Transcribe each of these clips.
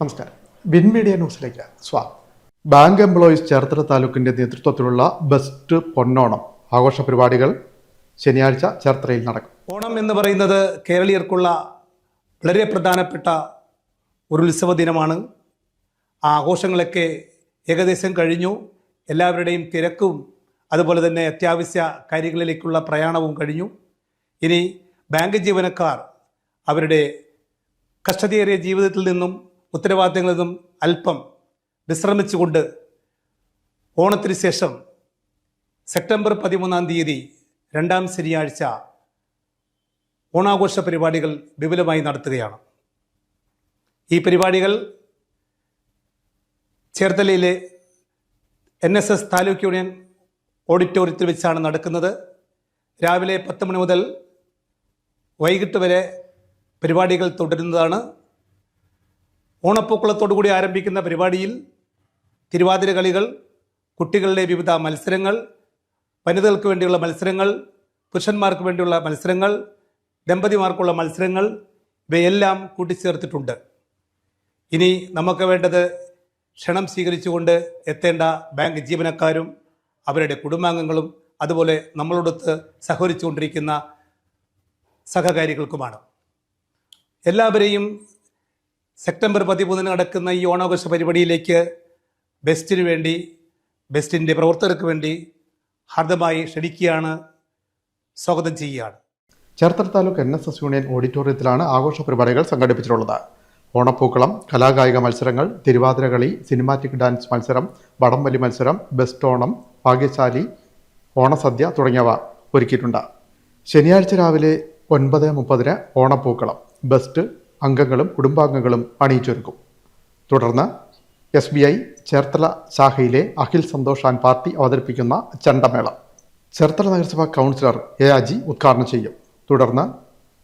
നമസ്കാരം. Bin media ന്യൂസിലേക്ക് സ്വാഗതം. ബാങ്ക് എംപ്ലോയീസ് ചേർത്തല താലൂക്കിന്റെ നേതൃത്വത്തിലുള്ള ബെസ്റ്റ് പൊന്നോണം ആഘോഷ പരിപാടികൾ ശനിയാഴ്ച ചേർത്തലയിൽ നടക്കും. ഓണം എന്ന് പറയുന്നത് കേരളീയർക്കുള്ള വളരെ പ്രധാനപ്പെട്ട ഒരു ഉത്സവ ദിനമാണ്. ആ ആഘോഷങ്ങളൊക്കെ ഏകദേശം കഴിഞ്ഞു. എല്ലാവരുടെയും തിരക്കും അതുപോലെ തന്നെ അത്യാവശ്യ കാര്യങ്ങളിലേക്കുള്ള പ്രയാണവും കഴിഞ്ഞു. ഇനി ബാങ്ക് ജീവനക്കാർ അവരുടെ കഷ്ടതയേറിയ ജീവിതത്തിൽ നിന്നും ഉത്തരവാദിത്തങ്ങളിൽ നിന്നും അല്പം വിശ്രമിച്ചുകൊണ്ട് ഓണത്തിന് ശേഷം സെപ്റ്റംബർ പതിമൂന്നാം തീയതി രണ്ടാം ശനിയാഴ്ച ഓണാഘോഷ പരിപാടികൾ വിപുലമായി നടത്തുകയാണ്. ഈ പരിപാടികൾ ചേർത്തലയിലെ N S S taluk union ഓഡിറ്റോറിയത്തിൽ വെച്ചാണ് നടക്കുന്നത്. രാവിലെ പത്ത് മണി മുതൽ വൈകിട്ട് വരെ പരിപാടികൾ തുടരുന്നതാണ്. ഓണപ്പൂക്കളത്തോടുകൂടി ആരംഭിക്കുന്ന പരിപാടിയിൽ തിരുവാതിര കളികൾ കുട്ടികളുടെ വിവിധ മത്സരങ്ങൾ വനിതകൾക്ക് വേണ്ടിയുള്ള മത്സരങ്ങൾ പുരുഷന്മാർക്ക് വേണ്ടിയുള്ള മത്സരങ്ങൾ ദമ്പതിമാർക്കുള്ള മത്സരങ്ങൾ ഇവയെല്ലാം കൂട്ടിച്ചേർത്തിട്ടുണ്ട്. ഇനി നമുക്ക് വേണ്ടത് ക്ഷണം സ്വീകരിച്ചുകൊണ്ട് എത്തേണ്ട ബാങ്ക് ജീവനക്കാരും അവരുടെ കുടുംബാംഗങ്ങളും അതുപോലെ നമ്മളോടൊത്ത് സഹകരിച്ചുകൊണ്ടിരിക്കുന്ന സഹകാരികൾക്കുമാണ്. എല്ലാവരെയും സെപ്റ്റംബർ പതിമൂന്നിന് നടക്കുന്ന ഈ ഓണാഘോഷ പരിപാടിയിലേക്ക് ബെസ്റ്റിന് വേണ്ടി ബെസ്റ്റിന്റെ പ്രവർത്തകർക്ക് വേണ്ടി ഹാർദമായി ക്ഷണിക്കുകയാണ് സ്വാഗതം ചെയ്യുകയാണ്. Cherthala taluk N S S union ഓഡിറ്റോറിയത്തിലാണ് ആഘോഷ പരിപാടികൾ സംഘടിപ്പിച്ചിട്ടുള്ളത്. ഓണപ്പൂക്കളം കലാകായിക മത്സരങ്ങൾ തിരുവാതിരകളി സിനിമാറ്റിക് ഡാൻസ് മത്സരം വടംവലി മത്സരം ബെസ്റ്റ് ഓണം ഭാഗ്യശാലി ഓണസദ്യ തുടങ്ങിയവ ഒരുക്കിയിട്ടുണ്ട്. ശനിയാഴ്ച രാവിലെ ഒൻപത് മുപ്പതിന് ഓണപ്പൂക്കളം ബെസ്റ്റ് അംഗങ്ങളും കുടുംബാംഗങ്ങളും അണിയിച്ചൊരുക്കും തുടർന്ന് എസ് ബി ഐ ചേർത്തല ശാഖയിലെ അഖിൽ സന്തോഷാൻ പാർട്ടി അവതരിപ്പിക്കുന്ന ചണ്ടമേള. ചേർത്തല നഗരസഭാ കൗൺസിലർ എ അജി ഉദ്ഘാടനം ചെയ്യും. തുടർന്ന്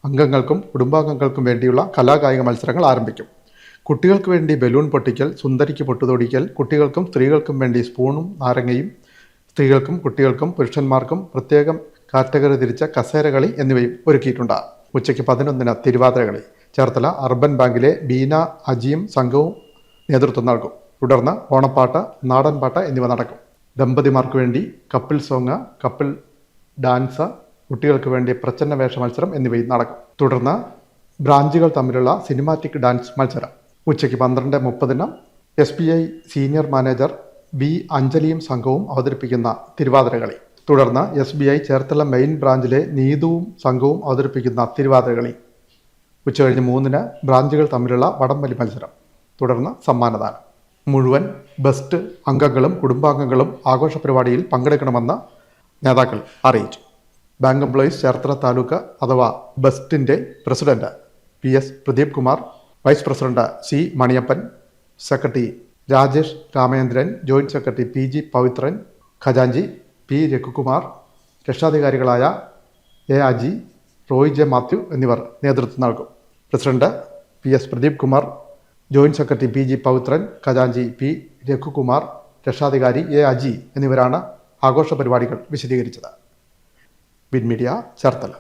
അംഗങ്ങൾക്കും കുടുംബാംഗങ്ങൾക്കും വേണ്ടിയുള്ള കലാകായിക മത്സരങ്ങൾ ആരംഭിക്കും. കുട്ടികൾക്ക് വേണ്ടി ബലൂൺ പൊട്ടിക്കൽ സുന്ദരിക്ക് പൊട്ടുതൊടിക്കൽ കുട്ടികൾക്കും സ്ത്രീകൾക്കും വേണ്ടി സ്പൂണും നാരങ്ങയും സ്ത്രീകൾക്കും കുട്ടികൾക്കും പുരുഷന്മാർക്കും പ്രത്യേകം കാറ്റഗറി തിരിച്ച കസേരകളി എന്നിവയും ഒരുക്കിയിട്ടുണ്ട്. ഉച്ചയ്ക്ക് പതിനൊന്നിന് തിരുവാതിരകളി. ചേർത്തല അർബൻ ബാങ്കിലെ ബീന അജിയും സംഘവും നേതൃത്വം നൽകും. തുടർന്ന് ഓണപ്പാട്ട് നാടൻപാട്ട് എന്നിവ നടക്കും. ദമ്പതിമാർക്ക് വേണ്ടി കപ്പിൾ സോങ് കപ്പിൾ ഡാൻസ് കുട്ടികൾക്ക് വേണ്ടി പ്രച്ഛന്ന വേഷ മത്സരം എന്നിവയും നടക്കും. തുടർന്ന് ബ്രാഞ്ചുകൾ തമ്മിലുള്ള സിനിമാറ്റിക് ഡാൻസ് മത്സരം. ഉച്ചയ്ക്ക് പന്ത്രണ്ട് മുപ്പതിന് S B I senior manager B അഞ്ജലിയും സംഘവും അവതരിപ്പിക്കുന്ന തിരുവാതിരകളി. തുടർന്ന് S B I Cherthala main ബ്രാഞ്ചിലെ നീതുവും സംഘവും അവതരിപ്പിക്കുന്ന തിരുവാതിരകളി. ഉച്ചകഴിഞ്ഞ് മൂന്നിന് ബ്രാഞ്ചുകൾ തമ്മിലുള്ള വടംവലി മത്സരം. തുടർന്ന് സമ്മാനദാനം. മുഴുവൻ ബെസ്റ്റ് അംഗങ്ങളും കുടുംബാംഗങ്ങളും ആഘോഷ പരിപാടിയിൽ പങ്കെടുക്കണമെന്ന് നേതാക്കൾ അറിയിച്ചു. ബാങ്ക് എംപ്ലോയീസ് ചേർത്തല താലൂക്ക് അഥവാ ബെസ്റ്റിന്റെ president P S Pradeep Kumar vice president C Maniyappan secretary Rajesh Ramendran joint secretary P G Pavithran ഖജാഞ്ചി P Raghukumar രക്ഷാധികാരികളായ എ അജി റോയ് ജെ മാത്യു എന്നിവർ നേതൃത്വം നൽകും. President P S Pradeep Kumar joint secretary P G Pavithran ഖജാഞ്ചി P Raghukumar രക്ഷാധികാരി A Aji എന്നിവരാണ് ആഘോഷ പരിപാടികൾ വിശദീകരിച്ചത്. ബിൻമീഡിയ ചേർത്തല.